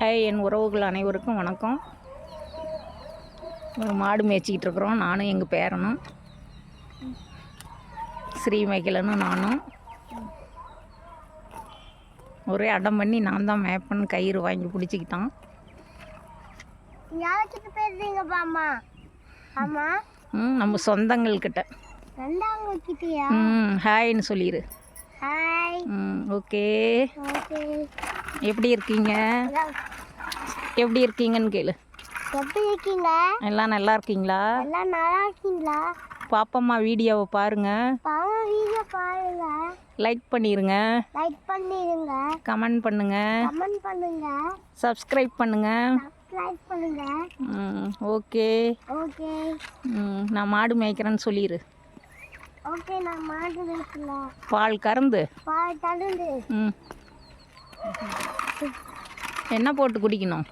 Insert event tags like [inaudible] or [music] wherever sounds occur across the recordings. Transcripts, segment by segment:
Hi என் உறவுகள் அனைவருக்கும் வணக்கம். ஒரு மாடு மேய்ச்சிக்கிட்டு இருக்கிறோம். நானும் எங்கள் பேரனும். ஸ்ரீ மேய்க்கலனும் நானும். ஒரே அடம் பண்ணி நான் தான் மேப்பன்னு கயிறு வாங்கி பிடிச்சிக்கிட்டான். ம் நம்ம சொந்தங்கள்கிட்ட ம் ஹாய்ன்னு சொல்லிடு ஹாய். ம் ஓகே. ஓகே. எப்படி இருக்கீங்க? எப்படி இருக்கீங்கன்னு கேளு. எப்படி இருக்கீங்க? எல்லாம் நல்லா இருக்கீங்களா? எல்லாம் நல்லா இருக்கீங்களா? பாப்பம்மா வீடியோவை பாருங்கள் பாவம் வீடியோ பாருங்க. லைக் பண்ணிடுங்க லைக் பண்ணிடுங்க கமெண்ட் பண்ணுங்கள் கமெண்ட் பண்ணுங்க. சப்ஸ்கிரைப் பண்ணுங்கள் சப்ஸ்கிரைப் பண்ணுங்க. ம் ஓகே. ஓகே. ம் நான் மாடு மேய்க்கிறேன்னு சொல்லிடு ஓகே நான் மாட்டு வைக்கல பால் கறந்து. பால் தடுந்து ம். என்ன போட்டு குடிக்கணும்.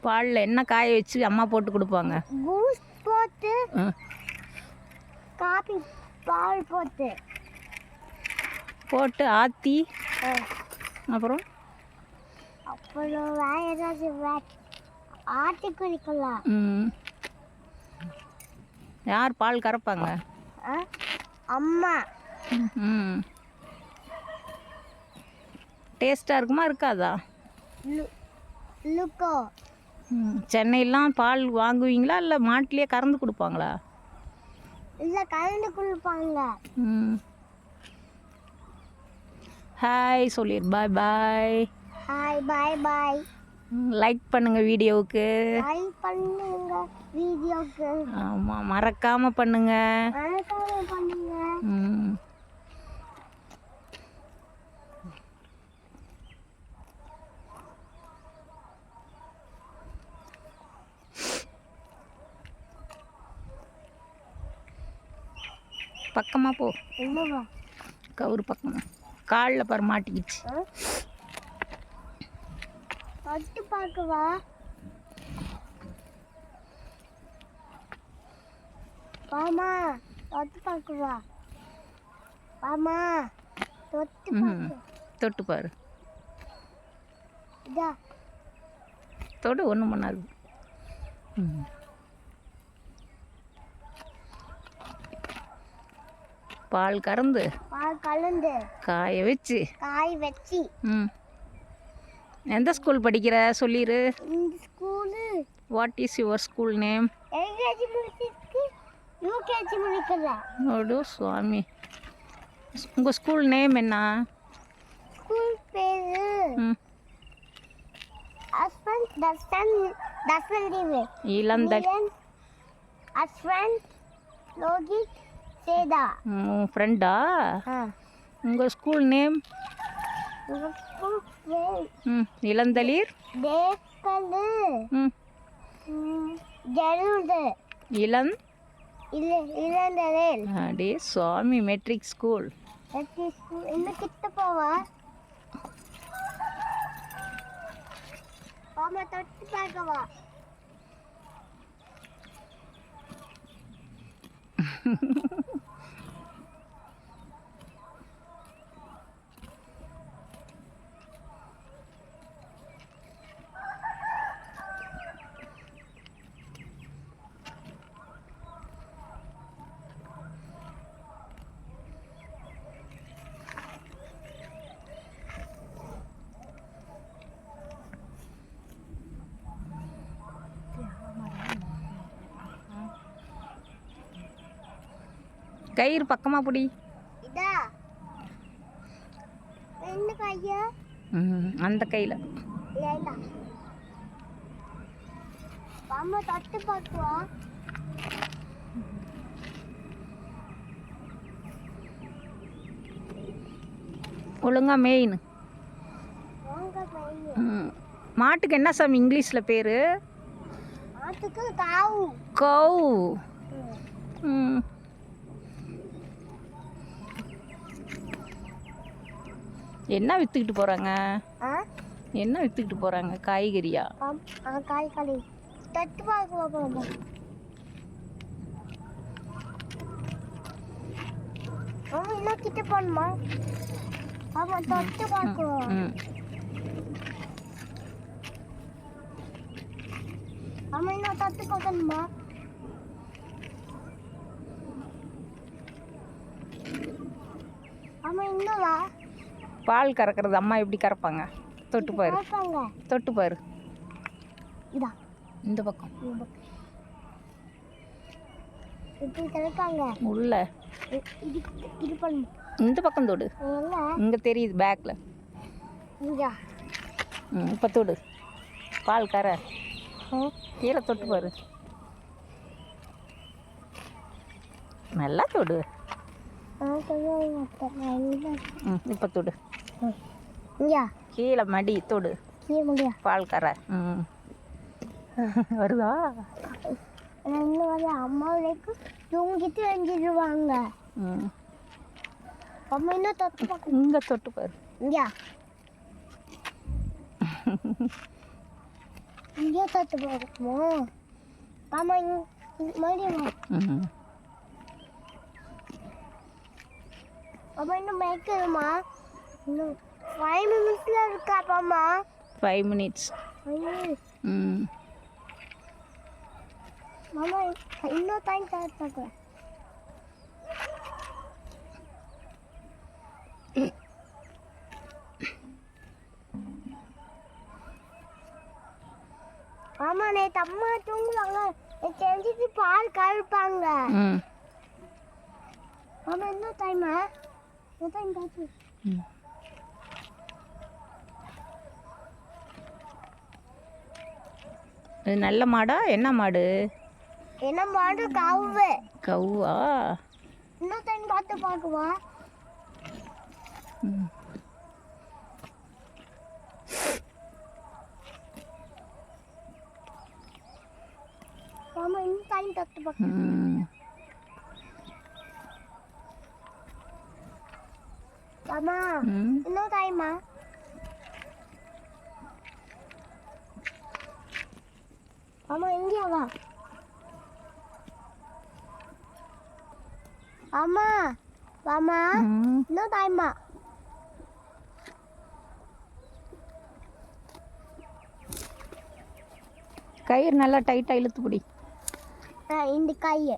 பாலில் என்ன காய வச்சு அம்மா போட்டு கொடுப்பாங்க. பூஸ்ட் போட்டு காபி பால் போட்டு. போட்டு ஆற்றி. அப்புறம்? அப்புறம் வேற ஏதாச்சும் ஆட்டி குடிக்கலாம். யார் பால் கறப்பாங்க? அம்மா. ம். டேஸ்ட்டாக இருக்குமா இருக்காதா? சென்னையெல்லாம் பால் வாங்குவீங்களா இல்லை மாட்டிலேயே கறந்து கொடுப்பாங்களா? இல்லை கலந்து கொடுப்பாங்க. ம். ஹாய் சொல்லிடு பாய் பாய் ஹாய் பாய் பாய் லைக் பண்ணுங்கள் வீடியோவுக்கு. லைக் பண்ணுங்க வீடியோக்கு. ஆமாம் மறக்காமல் பண்ணுங்கள் மறக்காம பண்ணுங்க. பக்கமாக போ. கவுரு பக்கமாக காலில் பாரு மாட்டிக்கிச்சு. பார்க்கவா? பாமா தொட்டு பார்க்கவா? பாமா தொட்டு தொட்டு பாரு. தொடு ஒன்றும் பண்ணாது. ம் பால் கறந்து பால் கலந்து காய வச்சு. காய் வச்சு. ம். எந்த ஸ்கூல் படிக்கிற? சொல்லிடு இந்த school. What is your school name LKG முடிச்சிருக்கு. UKG முடிக்கிறேன் ஓடு சுவாமி. உங்கள் ஸ்கூல் நேம் என்ன? ஸ்கூல் பேரு ம். தஸ்டன் தஸ்வன் தீவு. இளந்தல். ஹஸ்பண்ட் லோகித் சேதா. உன் ஃப்ரெண்டா உங்கள் ஸ்கூல் நேம் ம் இளந்தளிர்? இளம்? அடே சுவாமி மெட்ரிக் ஸ்கூல் இன்னும் கிட்ட போவா பாமா தொட்டு பார்க்கவா? [laughs] கயிறு பக்கமாக பிடி. அந்த கையில். ஒழுங்கா மெயின். மாட்டுக்கு என்ன சாமி இங்கிலீஷில் பேர்? ஆட்டுக்கு காவு. கௌ ம். என்ன விற்றுக்கிட்டு போகிறாங்க என்ன விற்றுக்கிட்டு போறாங்க காய்கறியா? காய்கறி தட்டு பார்க்க இன்னும் கிட்ட போகணுமா ஆமாம் தொட்டு பார்க்கலாம் ஆமாம் இன்னும் தொட்டு பார்க்கணுமா? பால் கறக்கிறது அம்மா எப்படி கறப்பாங்க? தொட்டு பாரு. தொட்டு பாரு. இதா. இந்த பக்கம். உள்ள. இந்த பக்கம் தொடு. இங்கே. தெரியுது ம் இப்போ தொடு. பால் கற. கீழே தொட்டு பாரு. நல்லா தொடு. இப்போ தொடு. கீழே மடி தொடு. கீழே முடியா பால் கற ம். வருதா? இன்னும் வந்து அம்மாவுக்கு தூங்கிட்டு எழுந்திடுவாங்க ம். அம்மா இன்னும் தொட்டு பார்க்கணும். இங்கே தொட்டு பாரு. இங்க இங்கே தொட்டு பார்க்கணுமோ? ஆமா இங்க மறுபடியும் வா. ம் அம்மா இன்னும் மேய்க்கணுமா? இன்னும் ஃபைவ் மினிட்ஸ்ல இருக்கா அப்பாம்மா? ஃபைவ் மினிட்ஸ் ம். மாமா இன்னும் டைம் ஸ்டார்ட் பார்க்குறேன் ஆமா நேற்று அம்மா தூங்குவாங்க எழுந்திட்டு பால் கழுப்பாங்க ம். மாமா என்ன டைமா இது நல்ல மாடா? என்ன மாடு? என்ன மாடு? கவு கவ்வா? இன்னும் டைம் பார்த்து பார்க்குவா? மாமா இன்னும் டைம் பார்த்து பார்க்க ம் மாமா ம் இன்னும் டைமா மாமா இங்கே வா அம்மா மாமா ம் இன்னும் டைமா கயிறு நல்லா டைட்டாக இழுத்து பிடி இந்த கையை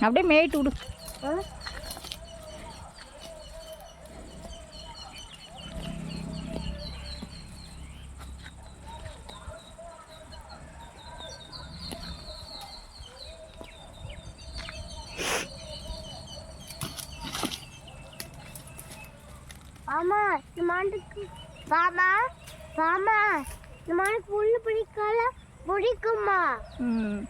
அப்படியே மேய்ட்டு விடு. இந்த மாட்டுக்கு பாமா பாமா இந்த மாடு புல்லு பிடிக்கல பிடிக்குமா? ம்.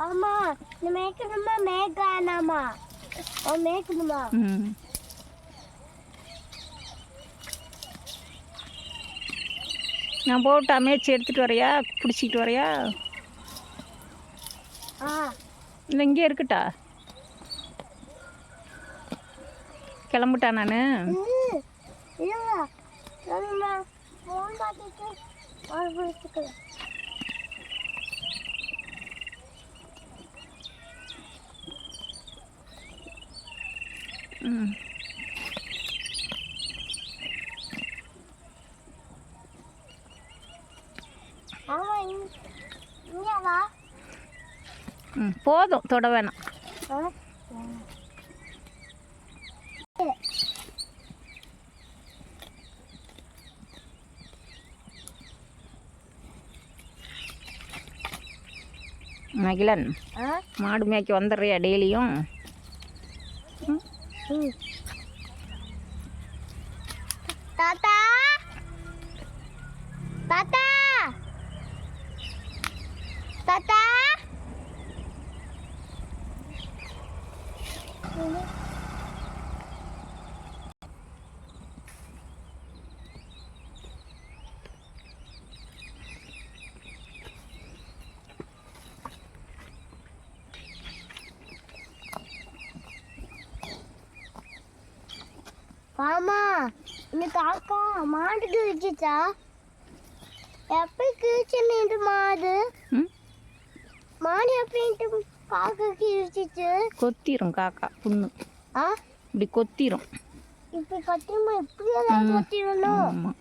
ஆமா இந்த மேய்க்கணுமா? மேய்க்கானாமா ஓ மேய்க்கணுமா? நான் போட்டு அமைச்சு எடுத்துகிட்டு வரையா? பிடிச்சிக்கிட்டு வரையா? ஆ. இல்லை இங்கே இருக்கட்டா? கிளம்புட்டா நான்? ஃபோன் பார்த்துட்டு ஆள் பிடிச்சிக்கலாம் ம் ஆமா இங்க இங்க வா ம் போதும் தொட வேணாம்? மகிழன்? மாடு மேய்க்க வந்துடுறியா டெய்லியும். Tata! Tata! மாமா இந்த காக்கா மாட்டுக்கு வச்சுச்சா? எப்போ கிழிச்சுன்னு மாடு மாடு எப்படின்ட்டு காக்காக்கு இருந்துச்சு கொத்திரும் காக்கா புண்ணு. ஆ? இப்படி கொத்திரும். இப்போ கத்திரமா? எப்படி எல்லாம் ம். கத்திரணும் ஆமாம்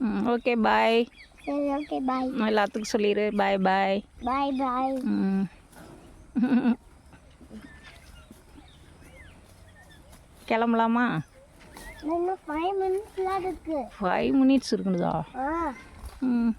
ம் ஓகே பாய். சரி ஓகே பாய் எல்லாத்துக்கும் சொல்லிடு பாய் பாய் பாய் பாய் கிளம்பலாமா? இன்னும் ஃபைவ் மினிட்ஸ் இருக்குதா ம்.